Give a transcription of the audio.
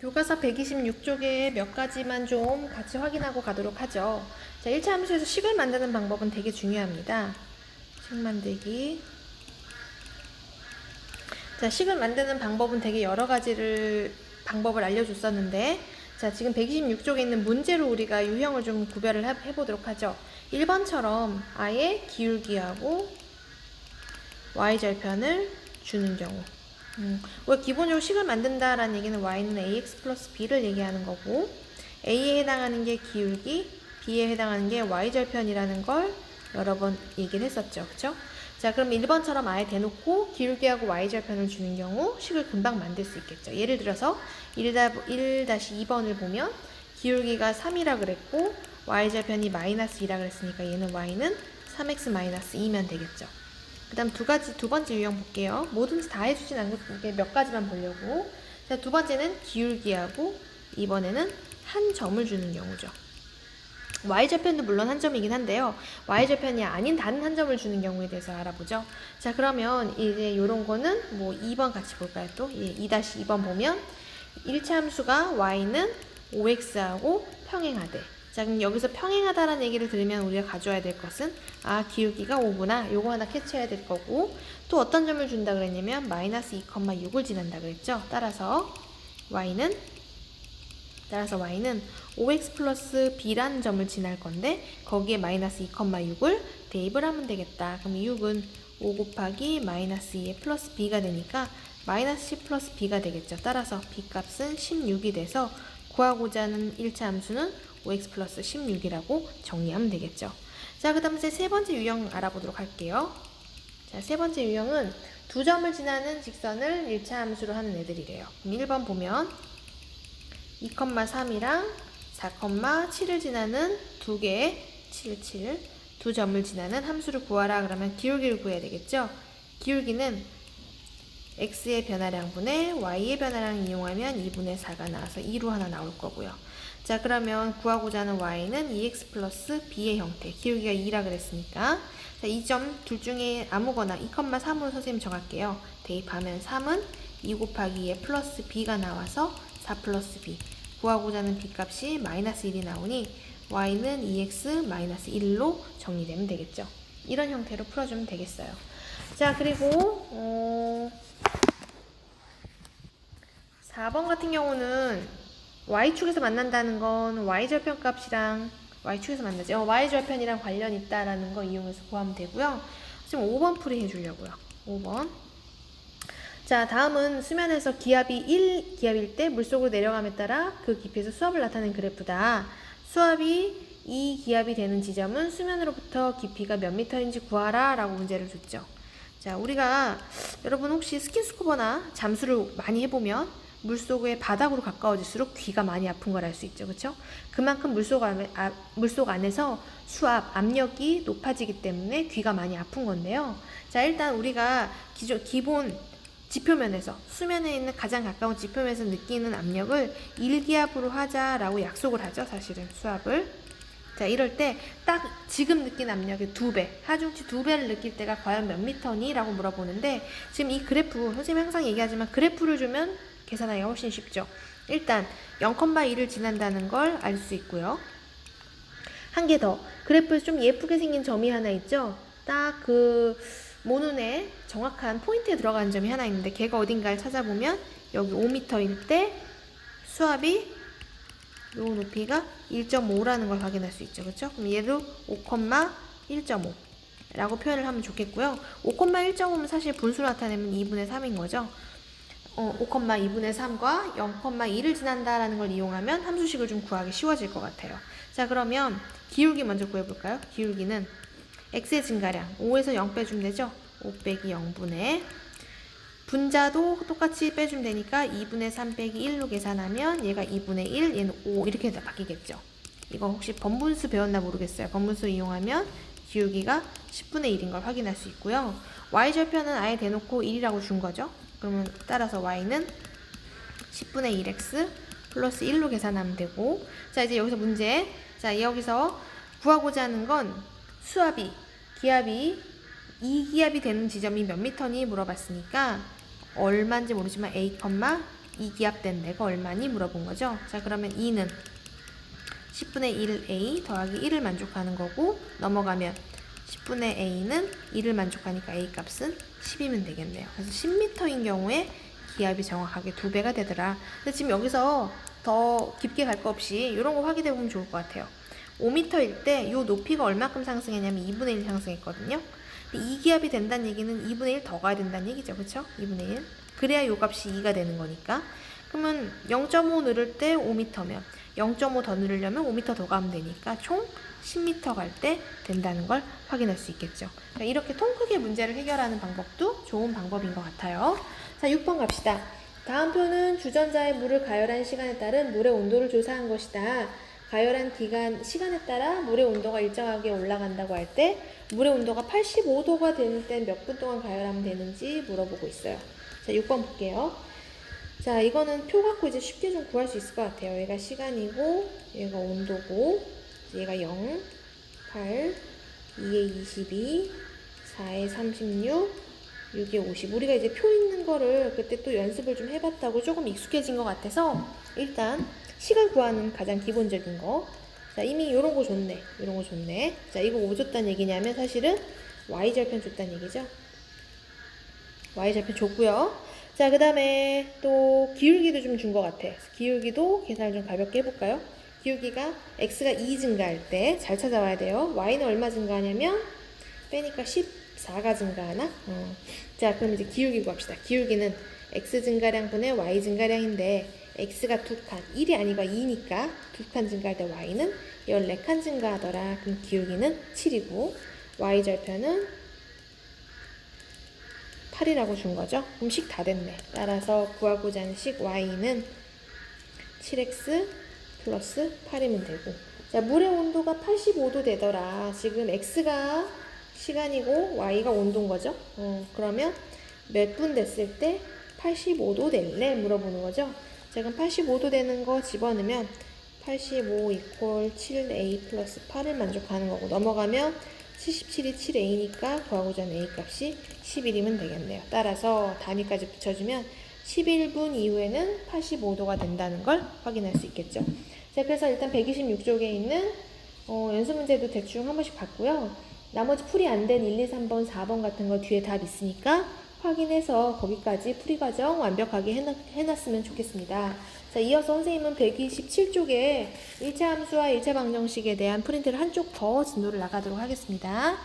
교과서 126쪽에 몇 가지만 좀 같이 확인하고 가도록 하죠. 자, 1차 함수에서 식을 만드는 방법은 되게 중요합니다. 식 만들기. 자, 식을 만드는 방법은 되게 여러 가지를 방법을 알려줬었는데, 자, 지금 126쪽에 있는 문제로 우리가 유형을 좀 구별을 해- 해보도록 하죠. 1번처럼 아예 기울기하고 y절편을 주는 경우. 음, 우리가 기본적으로 식을 만든다라는 얘기는 y는 ax 플러스 b를 얘기하는 거고 a에 해당하는 게 기울기, b에 해당하는 게 y절편이라는 걸 여러 번 얘기를 했었죠. 그쵸? 자, 그럼 1번처럼 아예 대놓고 기울기하고 y절편을 주는 경우 식을 금방 만들 수 있겠죠. 예를 들어서 1-2번을 보면 기울기가 3이라 그랬고 y절편이 마이너스 2라 그랬으니까 얘는 y는 3x 마이너스 2면 되겠죠. 그 다음 두 가지, 두 번째 유형 볼게요. 뭐든지 다 해주진 않고 몇 가지만 보려고. 자, 두 번째는 기울기하고 이번에는 한 점을 주는 경우죠. y절편도 물론 한 점이긴 한데요. y절편이 아닌 다른 한 점을 주는 경우에 대해서 알아보죠. 자, 그러면 이제 요런 거는 뭐 2번 같이 볼까요? 또 예, 2-2번 보면 1차 함수가 y는 5x하고 평행하되 자, 그럼 여기서 평행하다라는 얘기를 들으면 우리가 가져와야 될 것은 아, 기울기가 5구나. 요거 하나 캐치해야 될 거고 또 어떤 점을 준다 그랬냐면 마이너스 2,6을 지난다 그랬죠. 따라서 y는 따라서 y는 5x 플러스 b라는 점을 지날 건데 거기에 마이너스 2,6을 대입을 하면 되겠다. 그럼 6은 5 곱하기 마이너스 2에 플러스 b가 되니까 마이너스 10 플러스 b가 되겠죠. 따라서 b 값은 16이 돼서 구하고자 하는 1차 함수는 5x 플러스 16이라고 정리하면 되겠죠. 자, 그 다음에 이제 세 번째 유형 알아보도록 할게요. 자, 세 번째 유형은 두 점을 지나는 직선을 1차 함수로 하는 애들이래요. 그럼 1번 보면 2,3이랑 4,7을 지나는 두 개의 7, 7, 두 점을 지나는 함수를 구하라 그러면 기울기를 구해야 되겠죠? 기울기는 x의 변화량분의 y의 변화량 이용하면 2분의 4가 나와서 2로 하나 나올 거고요. 자 그러면 구하고자 하는 y는 2x 플러스 b의 형태 기울기가 2라 그랬으니까 이점 둘 중에 아무거나 2,3으로 선생님 정할게요. 대입하면 3은 2 곱하기 2에 플러스 b가 나와서 4 플러스 b 구하고자 하는 b 값이 마이너스 1이 나오니 y는 2x 마이너스 1로 정리되면 되겠죠. 이런 형태로 풀어주면 되겠어요. 자 그리고 어, 4번 같은 경우는 y축에서 만난다는 건 y절편 값이랑 y축에서 만나죠. 어, y절편이랑 관련 있다라는 거 이용해서 구하면 되고요. 지금 5번 풀이 해주려고요. 5번. 자, 다음은 수면에서 기압이 1 기압일 때 물속으로 내려감에 따라 그 깊이에서 수압을 나타낸 그래프다. 수압이 2 기압이 되는 지점은 수면으로부터 깊이가 몇 미터인지 구하라 라고 문제를 줬죠. 자, 우리가 여러분 혹시 스킨스쿠버나 잠수를 많이 해보면 물속의 바닥으로 가까워질수록 귀가 많이 아픈 걸 알 수 있죠. 그렇죠? 그만큼 물속, 안에, 아, 물속 안에서 수압, 압력이 높아지기 때문에 귀가 많이 아픈 건데요. 자, 일단 우리가 기존, 기본 지표면에서 수면에 있는 가장 가까운 지표면에서 느끼는 압력을 1기압으로 하자라고 약속을 하죠. 사실은 수압을. 자, 이럴 때 딱 지금 느낀 압력의 두 배, 하중치 두 배를 느낄 때가 과연 몇 미터니? 라고 물어보는데 지금 이 그래프, 선생님이 항상 얘기하지만 그래프를 주면 계산하기가 훨씬 쉽죠. 일단 0,2를 지난다는 걸 알 수 있고요. 한 개 더. 그래프에서 좀 예쁘게 생긴 점이 하나 있죠. 딱 그 모눈에 정확한 포인트에 들어가는 점이 하나 있는데 걔가 어딘가를 찾아보면 여기 5m일 때 수압이 요 높이가 1.5라는 걸 확인할 수 있죠. 그렇죠? 그럼 얘도 5,1.5 라고 표현을 하면 좋겠고요. 5,1.5면 사실 분수 나타내면 2분의 3인 거죠. 어, 5,2분의 3과 0,2를 지난다라는 걸 이용하면 함수식을 좀 구하기 쉬워질 것 같아요. 자, 그러면 기울기 먼저 구해볼까요? 기울기는 x의 증가량 5에서 0 빼주면 되죠? 5 빼기 0분의 분자도 똑같이 빼주면 되니까 2분의 3 빼기 1로 계산하면 얘가 2분의 1, 얘는 5 이렇게 바뀌겠죠. 이거 혹시 번분수 배웠나 모르겠어요. 번분수 이용하면 기울기가 10분의 1인 걸 확인할 수 있고요. y절편은 아예 대놓고 1이라고 준 거죠. 그러면 따라서 y는 10분의 1x 플러스 1로 계산하면 되고 자 이제 여기서 문제 자 여기서 구하고자 하는 건 수압이 기압이 2기압이 되는 지점이 몇 미터니 물어봤으니까 얼마인지 모르지만 a, 이 기압 된 데가 얼마니 물어본 거죠. 자, 그러면 2는 10분의 1a 더하기 1을 만족하는 거고 넘어가면 10분의 a는 1을 만족하니까 a 값은 10이면 되겠네요. 그래서 10m인 경우에 기압이 정확하게 두 배가 되더라. 근데 지금 여기서 더 깊게 갈 거 없이 이런 거 확인해 보면 좋을 것 같아요. 5m일 때 이 높이가 얼마큼 상승했냐면 2분의 1 상승했거든요. 근데 이 기압이 된다는 얘기는 2분의 1 더 가야 된다는 얘기죠. 그쵸? 2분의 1. 그래야 요 값이 2가 되는 거니까. 그러면 0.5 누를 때 5m면 0.5더 누르려면 5m 더 가면 되니까 총 10m 갈 때 된다는 걸 확인할 수 있겠죠. 그러니까 이렇게 통 크게 문제를 해결하는 방법도 좋은 방법인 것 같아요. 자, 6번 갑시다. 다음 표는 주전자에 물을 가열한 시간에 따른 물의 온도를 조사한 것이다. 가열한 기간, 시간에 따라 물의 온도가 일정하게 올라간다고 할 때 물의 온도가 85도가 되는 때몇분 동안 가열하면 되는지 물어보고 있어요. 자, 6번 볼게요. 자, 이거는 표 갖고 이제 쉽게 좀 구할 수 있을 것 같아요. 얘가 시간이고, 얘가 온도고, 얘가 0, 8, 2에 22, 4에 36, 6에 50. 우리가 이제 표 있는 거를 그때 또 연습을 좀 해봤다고 조금 익숙해진 것 같아서 일단 시간 구하는 가장 기본적인 거. 자, 이미 이런 거 좋네. 이런 거 좋네. 자, 이거 뭐 줬다는 얘기냐면 사실은 y절편 줬다는 얘기죠. y절편 줬고요. 자, 그 다음에 또 기울기도 좀 준 것 같아. 기울기도 계산을 좀 가볍게 해볼까요? 기울기가 x가 2 증가할 때 잘 찾아와야 돼요. y는 얼마 증가하냐면 빼니까 14가 증가하나? 어. 자, 그럼 이제 기울기 구합시다. 기울기는 x 증가량 분의 y 증가량인데 x가 두 칸, 1이 아니고 2니까 두 칸 증가할 때 y는 14칸 증가하더라. 그럼 기울기는 7이고 y 절편은 8이라고 준 거죠. 그럼 식 다 됐네. 따라서 구하고자 하는 식 y는 7x 플러스 8이면 되고 자 물의 온도가 85도 되더라. 지금 x가 시간이고 y가 온도인 거죠. 어, 그러면 몇 분 됐을 때 85도 될래? 물어보는 거죠. 자 그럼 85도 되는 거 집어넣으면 85 이퀄 7a 플러스 8을 만족하는 거고 넘어가면 77이 7a니까 구하고자 하는 a 값이 11이면 되겠네요. 따라서 단위까지 붙여주면 11분 이후에는 85도가 된다는 걸 확인할 수 있겠죠. 자, 그래서 일단 126쪽에 있는 어, 연습 문제도 대충 한 번씩 봤고요. 나머지 풀이 안 된 1, 2, 3번, 4번 같은 거 뒤에 답 있으니까 확인해서 거기까지 풀이 과정 완벽하게 해놨, 해놨으면 좋겠습니다. 자, 이어서 선생님은 127쪽에 1차 함수와 1차 방정식에 대한 프린트를 한쪽 더 진도를 나가도록 하겠습니다.